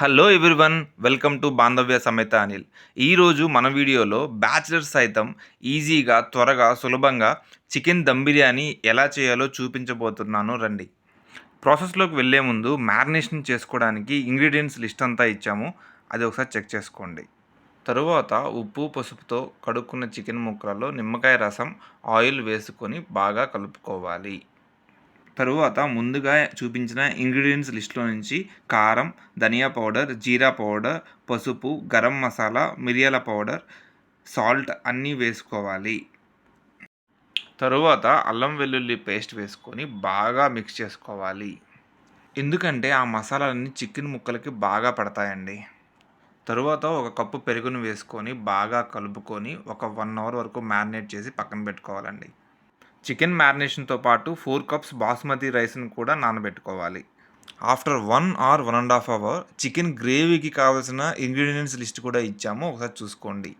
Hello everyone welcome to Bandhavya Sametha Anil. ఈరోజు మన వీడియోలో బ్యాచిలర్స్ సైతం ఈజీగా త్వరగా సులభంగా చికెన్ దమ్ బిర్యానీ ఎలా చేయాలో చూపించబోతున్నాను రండి. ప్రాసెస్లోకి వెళ్ళే ముందు మ్యారినేషన్ చేసుకోవడానికి ఇంగ్రీడియంట్స్ లిస్ట్ అంతా ఇచ్చాము. అది ఒకసారి చెక్ చేసుకోండి. తరువాత ఉప్పు పసుపుతో కడుక్కున్న చికెన్ ముక్కలలో నిమ్మకాయ రసం ఆయిల్ వేసుకొని బాగా కలుపుకోవాలి. తరువాత ముందుగా చూపించిన ఇంగ్రీడియంట్స్ లిస్ట్లో నుంచి కారం ధనియా పౌడర్ జీరా పౌడర్ పసుపు గరం మసాలా మిరియాల పౌడర్ సాల్ట్ అన్నీ వేసుకోవాలి. తరువాత అల్లం వెల్లుల్లి పేస్ట్ వేసుకొని బాగా మిక్స్ చేసుకోవాలి. ఎందుకంటే ఆ మసాలాలన్నీ చికెన్ ముక్కలకి బాగా పడతాయండి. తరువాత ఒక కప్పు పెరుగును వేసుకొని బాగా కలుపుకొని ఒక వన్ అవర్ వరకు మ్యారినేట్ చేసి పక్కన పెట్టుకోవాలండి. చికెన్ మ్యారినేషన్తో పాటు ఫోర్ కప్స్ బాస్మతి రైస్ని కూడా నానబెట్టుకోవాలి. After one or one and half hour chicken గ్రేవీకి కావాల్సిన ఇంగ్రీడియంట్స్ లిస్ట్ కూడా ఇచ్చాము. ఒకసారి చూసుకోండి.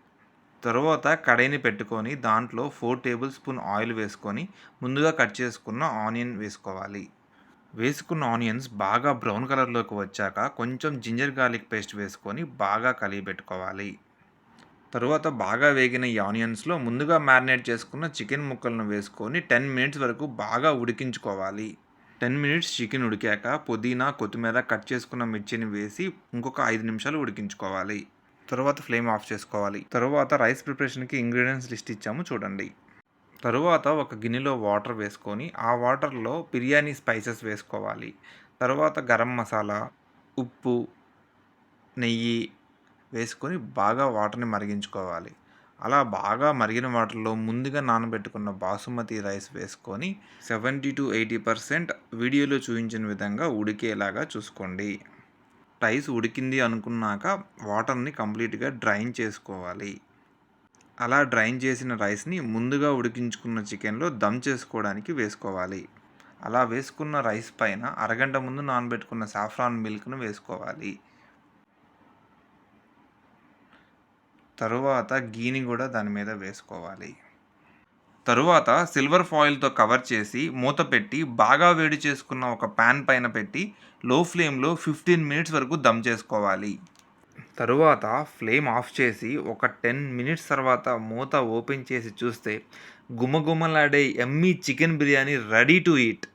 తర్వాత కడాయిని పెట్టుకొని దాంట్లో ఫోర్ టేబుల్ స్పూన్ ఆయిల్ వేసుకొని ముందుగా కట్ చేసుకున్న ఆనియన్ వేసుకోవాలి. వేసుకున్న ఆనియన్స్ బాగా బ్రౌన్ కలర్లోకి వచ్చాక కొంచెం జింజర్ గార్లిక్ పేస్ట్ వేసుకొని బాగా కలిగి పెట్టుకోవాలి తరువాత బాగా వేగిన ఈ ఆనియన్స్లో ముందుగా మ్యారినేట్ చేసుకున్న చికెన్ ముక్కలను వేసుకొని టెన్ మినిట్స్ వరకు బాగా ఉడికించుకోవాలి. టెన్ మినిట్స్ చికెన్ ఉడికాక పుదీనా కొత్తిమీర కట్ చేసుకున్న మిర్చిని వేసి ఇంకొక ఐదు నిమిషాలు ఉడికించుకోవాలి. తరువాత ఫ్లేమ్ ఆఫ్ చేసుకోవాలి. తరువాత రైస్ ప్రిపరేషన్కి ఇంగ్రీడియంట్స్ లిస్ట్ ఇచ్చాము చూడండి. తరువాత ఒక గిన్నెలో వాటర్ వేసుకొని ఆ వాటర్లో బిర్యానీ స్పైసెస్ వేసుకోవాలి. తర్వాత గరం మసాలా ఉప్పు నెయ్యి వేసుకొని బాగా వాటర్ని మరిగించుకోవాలి. అలా బాగా మరిగిన వాటర్లో ముందుగా నానబెట్టుకున్న బాసుమతి రైస్ వేసుకొని సెవెంటీ టు ఎయిటీ పర్సెంట్ వీడియోలో చూపించిన విధంగా ఉడికేలాగా చూసుకోండి. రైస్ ఉడికింది అనుకున్నాక వాటర్ని కంప్లీట్గా డ్రైన్ చేసుకోవాలి. అలా డ్రైన్ చేసిన రైస్ని ముందుగా ఉడికించుకున్న చికెన్లో దమ్ చేసుకోవడానికి వేసుకోవాలి. అలా వేసుకున్న రైస్ పైన అరగంట ముందు నానబెట్టుకున్న సాఫ్రాన్ మిల్క్ను వేసుకోవాలి. తరువాత గీని కూడా దాని మీద వేసుకోవాలి. తరువాత సిల్వర్ ఫాయిల్తో కవర్ చేసి మూత పెట్టి బాగా వేడి చేసుకున్న ఒక ప్యాన్ పైన పెట్టి లో ఫ్లేమ్లో ఫిఫ్టీన్ మినిట్స్ వరకు దమ్ చేసుకోవాలి. తరువాత ఫ్లేమ్ ఆఫ్ చేసి ఒక టెన్ మినిట్స్ తర్వాత మూత ఓపెన్ చేసి చూస్తే గుమగుమలాడే Emmy chicken biryani ready to eat.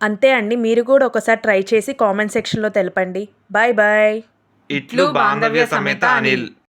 అంతే అండి. మీరు కూడా ఒకసారి ట్రై చేసి కామెంట్ సెక్షన్లో తెలపండి. Bye bye. ఇట్లు బాంధవ్య సమేత అనిల్.